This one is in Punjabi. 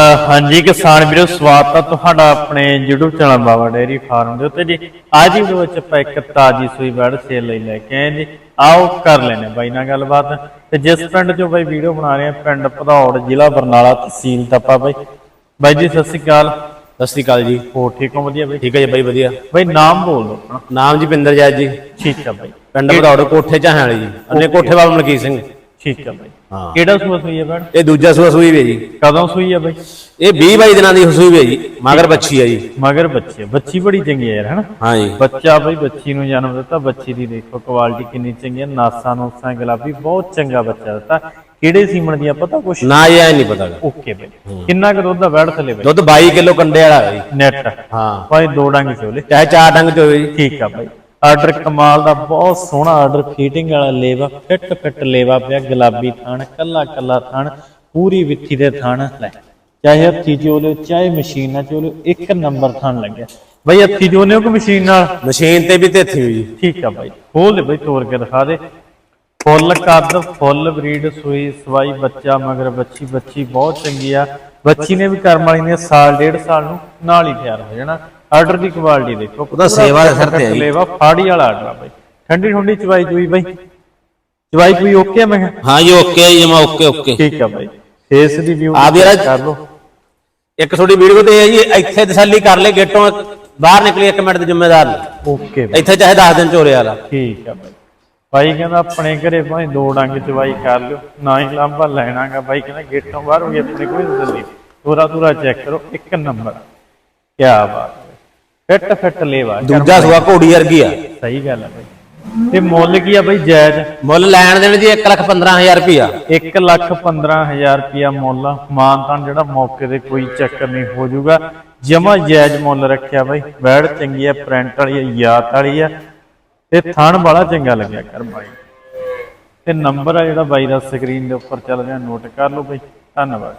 ਹਾਂਜੀ ਕਿਸਾਨ ਵੀਰੋ ਸਵਾਗਤ ਹੈ ਤੁਹਾਡਾ ਆਪਣੇ YouTube channel Baba dairy farm ਦੇ ਉੱਤੇ ਜੀ। ਅੱਜ ਦੀ ਵਿੱਚ ਆਪਾਂ ਇੱਕ ਤਾਜੀ ਸੂਈ ਬੈੜ ਸੇਲ ਲਈ ਲੈ ਕੇ ਆਏ ਜੀ। ਆਓ ਕਰ ਲੈਨੇ ਬਾਈ ਨਾਲ ਗੱਲਬਾਤ। ਤੇ ਜਿਸ ਪਿੰਡ ਚੋਂ ਬਾਈ ਵੀਡੀਓ ਬਣਾ ਰਹੇ ਆ ਪਿੰਡ ਭਦੌੜ ਜ਼ਿਲ੍ਹਾ ਬਰਨਾਲਾ ਤਹਿਸੀਲ ਤਪਾ ਬਾਈ। ਬਾਈ ਜੀ ਸਤਿ ਸ਼੍ਰੀ ਅਕਾਲ। ਸਤਿ ਸ੍ਰੀ ਅਕਾਲ ਜੀ। ਹੋ ਠੀਕ ਹੋ? ਵਧੀਆ ਬਾਈ? ਠੀਕ ਹੈ ਜੀ ਬਾਈ ਵਧੀਆ। ਬਾਈ ਨਾਮ ਬੋਲ ਆਪਣਾ। ਨਾਮ ਜੀ ਪਿੰਦਰ ਜੈਦ ਜੀ। ਠੀਕ ਹੈ ਬਾਈ। ਪਿੰਡ ਬੜੌੜ ਕੋਠੇ ਚਾਹਾਂ ਵਾਲੀ ਜੀ। ਅੰਨੇ ਕੋਠੇ ਵਾਲ ਮਲਕੀਤ ਸਿੰਘ। ਠੀਕ ਹੈ ਬਾਈ। ਹਾਂ। ਕਿਹੜਾ ਸੂਆ ਸੂਈ ਹੈ ਬੈੜ ਇਹ ਦੂਜਾ ਸੂਆ ਸੂਈ ਵੀ ਹੈ ਜੀ। ਕਦੋਂ ਸੂਈ ਹੈ ਬਾਈ? ਇਹ 20 22 ਦਿਨਾਂ ਦੀ ਸੂਈ ਵੀ ਹੈ ਜੀ। ਮਗਰ ਬੱਚੀ ਹੈ ਜੀ। ਮਗਰ ਬੱਚੇ ਬੱਚੀ ਬੜੀ ਚੰਗੀ ਹੈ ਯਾਰ ਹਨਾ? ਹਾਂ ਜੀ। ਬੱਚਾ ਬਈ ਬੱਚੀ ਨੂੰ ਜਨਮ ਦਿੱਤਾ। ਬੱਚੀ ਦੀ ਦੇਖੋ ਕੁਆਲਿਟੀ ਕਿੰਨੀ ਚੰਗੀ ਹੈ ਨਾਸਾਂ ਨੂਸਾਂ ਗੁਲਾਬੀ ਬਹੁਤ ਚੰਗਾ ਬੱਚਾ ਦਿੱਤਾ। ਕਿਹੜੇ ਸੀਮਣ ਦੀ ਆ ਪਤਾ ਕੁਛ? ਨਾ ਇਹ ਐ ਨਹੀਂ ਪਤਾ ਗਾ। ਓਕੇ ਬਈ। ਕਿੰਨਾ ਕੁ ਦੁੱਧ ਦਾ ਵੜ ਥਲੇ ਬਈ? ਦੁੱਧ 22 ਕਿਲੋ ਕੰਡੇ ਵਾਲਾ ਹੈ ਜੀ। ਨੈਟ। ਹਾਂ। ਭਾਈ ਦੋ ਡੰਗ ਚੋਲੇ। ਚਾਹੇ ਚਾਰ ਡੰਗ ਚ ਹੋਵੇ ਜੀ। ਠੀਕ ਆ ਬਾਈ। ਆਰਡਰ ਕਮਾਲ ਦਾ ਬਹੁਤ ਸੋਹਣਾ ਆਰਡਰ ਫੀਟਿੰਗ ਵਾਲਾ ਲੇਵਾ ਫਿੱਟ ਫਿੱਟ ਲੇਵਾ ਪਿਆ ਗੁਲਾਬੀ ਥਣ ਕੱਲਾ ਕੱਲਾ ਥਣ ਪੂਰੀ ਵਿੱਥੀ ਦੇ ਥਣ। ਲੈ ਚਾਹੇ ਹੱਥੀ ਚੋਲੇ ਚਾਹੇ ਮਸ਼ੀਨ ਨਾਲ ਚੋਲੇ ਇੱਕ ਨੰਬਰ ਥਣ ਲੱਗਿਆ। ਬਈ ਹੱਥੀ ਚੋਲੇ ਹੋ ਕਿ ਮਸ਼ੀਨ ਨਾਲ? ਮਸ਼ੀਨ ਤੇ ਵੀ ਤੇ ਵੀ ਜੀ ਠੀਕ ਆ ਬਾਈ ਖੋਲ ਦੇ ਬਾਈ ਤੋੜ ਕੇ ਦਿਖਾ ਦੇ। ਫੁੱਲ ਕੱਦ ਫੁੱਲ ਬਰੀਡ ਸੂਈ ਸਵਾਈ ਬੱਚਾ ਮਗਰ ਬੱਚੀ ਬੱਚੀ ਬਹੁਤ ਚੰਗੀ ਆ। ਬੱਚੀ ਨੇ ਵੀ ਕਰਮ ਵਾਲੀ ਨੇ ਸਾਲ ਡੇਢ ਸਾਲ ਨੂੰ ਨਾਲ ਹੀ ਤਿਆਰ ਹੋ ਜਾਣਾ। ਆਰਡਰ ਦੀ ਕੁਆਲਿਟੀ ਦੇਖੋ। ਉਹਦਾ ਸੇਵਾ ਦੇ ਸਿਰ ਤੇ ਹੈ ਜੀ। ਲੇਵਾ ਫਾੜੀ ਵਾਲਾ ਆਰਡਰ ਆ ਬਾਈ। ਠੰਡੀ ਠੰਡੀ ਚਵਾਈ ਚੂਈ ਬਾਈ। ਚਵਾਈ ਕੋਈ ਓਕੇ ਆ? ਮੈਂ ਕਿਹਾ ਹਾਂ ਜੀ ਓਕੇ ਜੀ ਜਮਾ ਓਕੇ ਓਕੇ। ਠੀਕ ਆ ਬਾਈ। ਫੇਸ ਦੀ ਵਿਊ ਆ ਵੀ ਯਾਰ- ਕਰ ਲਓ। ਇੱਕ ਤੁਹਾਡੀ ਵੀਡੀਓ ਤੇ ਹੈ ਜੀ ਇੱਥੇ ਤਸੱਲੀ ਕਰ ਲੈ ਗੇਟੋਂ ਬਾਹਰ ਨਿਕਲੀ ਇੱਕ ਮਿੰਟ ਦੇ ਜ਼ਿੰਮੇਦਾਰ। ਨੇ। ਓਕੇ ਬਾਈ। ਇੱਥੇ ਚਾਹੇ 10 ਦਿਨ ਚੋਰੇ ਵਾਲਾ। ਠੀਕ ਆ ਬਾਈ। ਬਾਈ ਕਹਿੰਦਾ ਆਪਣੇ ਘਰੇ ਭਾਵੇਂ ਦੋ ਡੰਗ ਚਵਾਈ ਕਰ ਲਿਓ ਨਾ ਹੀ ਲਾਂਭਾ ਲੈਣਾਗਾ। ਬਾਈ ਕਹਿੰਦਾ ਗੇਟੋਂ ਬਾਹਰ ਹੋ ਗਿਆ ਆਪਣੇ ਕੋਈ ਤਸੱਲੀ। ਤੋਰਾ ਤੋਰਾ ਚੈੱਕ ਕਰੋ ਇੱਕ ਨੰਬਰ। ਕੀ ਬਾਤ। ਹੈ ਫਿੱਟ ਫਿੱਟ ਲੇਵਾ। ਦੂਜਾ ਸੂਆ ਘੋੜੀ ਵਰਗੀ ਆ। ਸਹੀ ਗੱਲ ਹੈ ਬਾਈ। ਤੇ ਮੁੱਲ ਕੀ ਆ ਬਾਈ ਜਾਇਜ਼? ਮੁੱਲ ਲੈਣ ਦੇਣ ਜੀ 1 ਲੱਖ 15000 ਰੁਪਿਆ 1 ਲੱਖ 15000 ਰੁਪਿਆ ਮੁੱਲ ਆ। ਮਾਨਤਾਨ ਜਿਹੜਾ ਮੌਕੇ ਤੇ ਕੋਈ ਚੱਕਰ ਨਹੀਂ ਹੋ ਜਾਊਗਾ। ਜਮਾ ਜਾਇਜ਼ ਮੁੱਲ ਰੱਖਿਆ ਬਾਈ। ਬੈੜ ਚੰਗੀ ਆ ਪ੍ਰਿੰਟ ਵਾਲੀ ਆ ਯਾਤ ਵਾਲੀ ਆ। ਤੇ ਥਣ ਵਾਲਾ ਚੰਗਾ ਲੱਗਿਆ ਕਰ ਬਾਈ। ਤੇ ਨੰਬਰ ਆ ਜਿਹੜਾ ਬਾਈ ਦਾ ਸਕਰੀਨ ਦੇ ਉੱਪਰ ਚੱਲ ਰਿਹਾ। ਨੋਟ ਕਰ ਲਓ ਬਾਈ। ਧੰਨਵਾਦ